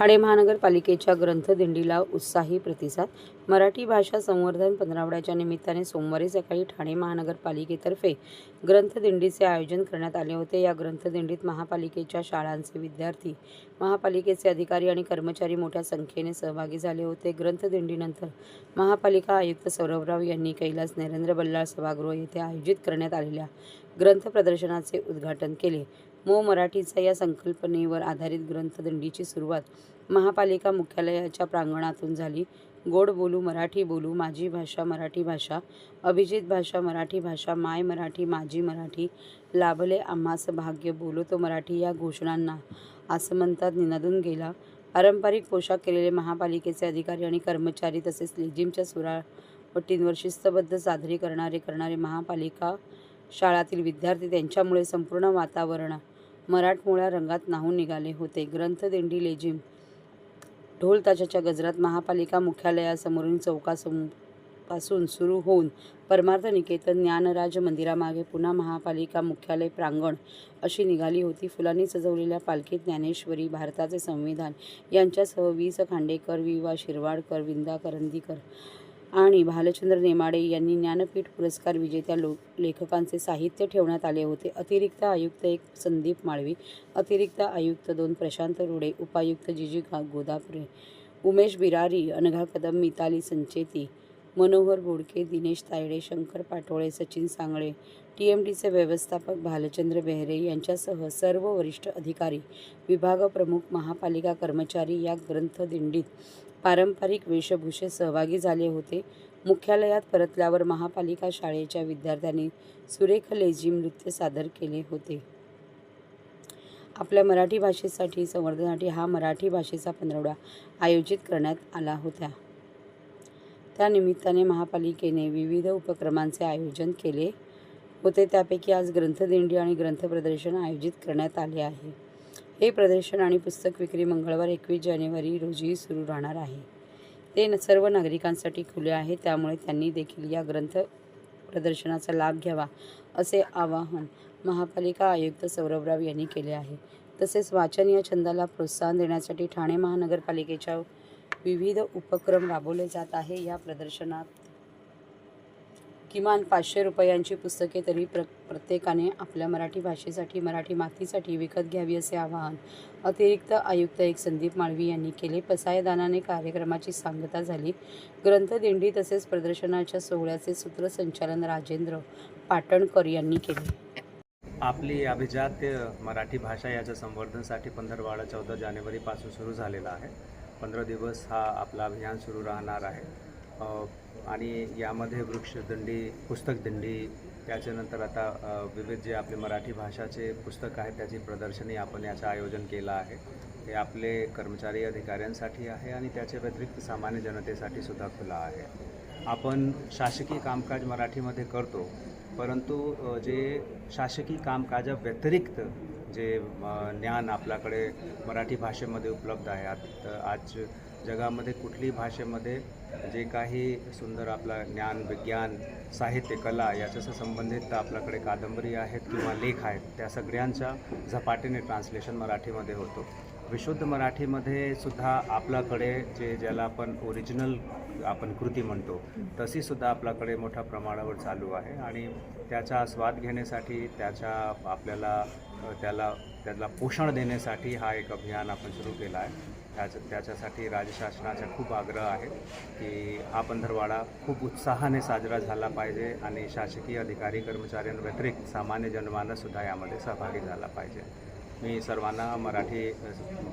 ठाणे महानगरपालिकेच्या ग्रंथदिंडीला उत्साही प्रतिसाद. मराठी भाषा संवर्धन पंधरावड्याच्या निमित्ताने सोमवारी सकाळी ठाणे महानगरपालिकेतर्फे ग्रंथदिंडीचे आयोजन करण्यात आले होते. या ग्रंथदिंडीत महापालिकेच्या शाळांचे विद्यार्थी महापालिकेचे अधिकारी आणि कर्मचारी मोठ्या संख्येने सहभागी झाले होते. ग्रंथदिंडीनंतर महापालिका आयुक्त सौरभराव यांनी कैलास नरेंद्र बल्लाळ सभागृह येथे आयोजित करण्यात आलेल्या ग्रंथ प्रदर्शनाचे उद्घाटन केले. मो मराठीचा या संकल्पनेवर आधारित ग्रंथदंडीची सुरुवात महापालिका मुख्यालयाच्या प्रांगणातून झाली. गोड बोलू मराठी बोलू माझी भाषा मराठी भाषा अभिजित भाषा मराठी भाषा माय मराठी माझी मराठी लाभले आम्हास भाग्य बोलो तो मराठी या घोषणांना आसमंतात निनादून गेला. पारंपरिक पोशाख केलेले महापालिकेचे अधिकारी आणि कर्मचारी तसेच लेझिमच्या सुरावटींवर शिस्तबद्ध सादरी करणारे करणारे महापालिका शाळातील विद्यार्थी त्यांच्यामुळे संपूर्ण वातावरण मराठमोळ्या रंगात नाहून निघाले होते. ग्रंथदिंडी लेझिम. ढोलताशाच्या गजरात महापालिका मुख्यालयासमोरून चौकासमपासून सुरू होऊन परमार्थ निकेतन ज्ञानराज मंदिरामागे पुन्हा महापालिका मुख्यालय प्रांगण अशी निघाली होती. फुलांनी सजवलेल्या पालखीत ज्ञानेश्वरी भारताचे संविधान यांच्यासह वी स खांडेकर वि वा शिरवाडकर विंदा करंदीकर आणि भालचंद्र नेमाडे यांनी ज्ञानपीठ पुरस्कार विजेत्या लो लेखकांचे साहित्य ठेवण्यात आले होते. अतिरिक्त आयुक्त एक संदीप माळवी अतिरिक्त आयुक्त दोन प्रशांत रुडे उपायुक्त जिजी गोदापुरे उमेश बिरारी अनघा कदम मिताली संचेती मनोहर बोडके दिनेश तायडे शंकर पाटोळे सचिन सांगळे टी एम टीचे व्यवस्थापक भालचंद्र बेहरे यांच्यासह सर्व वरिष्ठ अधिकारी विभाग प्रमुख महापालिका कर्मचारी या ग्रंथदिंडीत पारंपरिक वेशभूषेत सहभागी झाले होते. मुख्यालयात परतल्यावर महापालिका शाळेच्या विद्यार्थ्यांनी सुरेख लेझीम नृत्य सादर केले होते. आपल्या मराठी भाषेसाठी संवर्धनासाठी हा मराठी भाषेचा पंधरवडा आयोजित करण्यात आला होता. त्यानिमित्ताने महापालिकेने विविध उपक्रमांचे आयोजन केले होते. त्यापैकी आज ग्रंथदिंडी आणि ग्रंथ प्रदर्शन आयोजित करण्यात आले आहे. हे प्रदर्शन आणि पुस्तक विक्री मंगळवार एकवीस जानेवारी रोजी सुरू राहणार आहे. ते न- सर्व नागरिकांसाठी खुले आहे. त्यामुळे त्यांनी देखील या ग्रंथ प्रदर्शनाचा लाभ घ्यावा असे आवाहन महापालिका आयुक्त सौरभराव यांनी केले आहे. तसेच वाचन या छंदाला प्रोत्साहन देण्यासाठी ठाणे महानगरपालिकेच्या विविध उपक्रम राबवले जात आहे या प्रदर्शनात. किमान पाचशे रुपयांची पुस्तके तरी प्र प्रत्येकाने आपल्या मराठी भाषेसाठी मराठी मातीसाठी विकत घ्यावी असे आवाहन अतिरिक्त आयुक्त एक संदीप माळवी यांनी केले. पसायदानाने कार्यक्रमाची सांगता झाली. ग्रंथदिंडी तसेच प्रदर्शनाच्या सोहळ्याचे सूत्रसंचालन राजेंद्र पाटणकर यांनी केले. आपली अभिजात मराठी भाषा याच्या संवर्धनासाठी पंधरवाडा चौदा जानेवारीपासून सुरू झालेला आहे. पंधरा दिवस हा आपला अभियान सुरू राहणार आहे. आणि यामध्ये वृक्षदिंडी पुस्तकदिंडी त्याच्यानंतर आता विविध जे आपले मराठी भाषाचे पुस्तक आहेत त्याची प्रदर्शनी आपण याचं आयोजन केलं आहे. हे आपले कर्मचारी अधिकाऱ्यांसाठी आहे आणि त्याच्या व्यतिरिक्त सामान्य जनतेसाठी सुद्धा खुला आहे. आपण शासकीय कामकाज मराठीमध्ये करतो परंतु जे शासकीय कामकाजा व्यतिरिक्त जे ज्ञान आपल्याकडे मराठी भाषेमध्ये उपलब्ध आहे. आत आज जगामध्ये कुठलीही भाषेमध्ये जे काही सुंदर आपला ज्ञान विज्ञान साहित्य कला याच्याशी संबंधित आपल्याकडे कादंबरी आहेत किंवा लेख आहेत त्या सगळ्यांच्या झपाटीने ट्रान्सलेशन मराठीमध्ये होतो. विशुद्ध मराठीमध्ये सुद्धा आपल्याकडे जे ज्याला आपण ओरिजिनल आपण कृती म्हणतो तशी सुद्धा आपल्याकडे मोठ्या प्रमाणावर चालू आहे. आणि त्याचा स्वाद घेण्यासाठी त्याच्या आपल्याला त्याला त्याला पोषण देण्यासाठी हा एक अभियान आपण सुरू केला आहे. त्याच त्याच्यासाठी राज्य शासनाचा खूप आग्रह आहे की हा पंधरवाडा खूप उत्साहाने साजरा झाला पाहिजे आणि शासकीय अधिकारी कर्मचाऱ्यांव्यतिरिक्त सामान्य जनमानससुद्धा यामध्ये सहभागी झाला पाहिजे. मी सर्वांना मराठी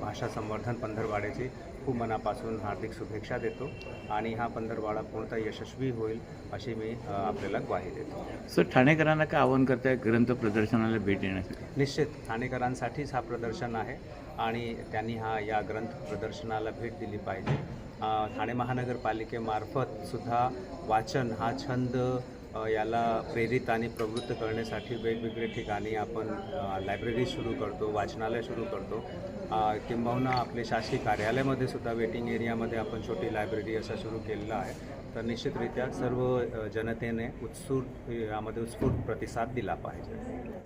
भाषा संवर्धन पंधरवाड्याची खूप मनापासून हार्दिक शुभेच्छा देतो आणि हा पंधरवाडा पूर्णतः यशस्वी होईल अशी मी आपल्याला ग्वाही देतो. सर ठाणेकरांना काय आवाहन करताय ग्रंथ प्रदर्शनाला भेट देण्यासाठी? निश्चित. ठाणेकरांसाठीच हा प्रदर्शन आहे आणि त्यांनी हा या ग्रंथ प्रदर्शनाला भेट दिली पाहिजे. ठाणे महानगरपालिकेमार्फत सुद्धा वाचन हा छंद याला प्रेरित आणि प्रवृत्त करण्यासाठी वेगवेगळे ठिकाणी आपण लायब्ररी सुरू करतो वाचनालय सुरू करतो. किंबहुना आपले शासकीय कार्यालयामध्ये सुद्धा वेटिंग एरियामध्ये आपण छोटी लायब्ररी असं सुरू केलेलं आहे. तर निश्चितरित्या सर्व जनतेने उत्सूर यामध्ये उत्स्फूर्त प्रतिसाद दिला पाहिजे.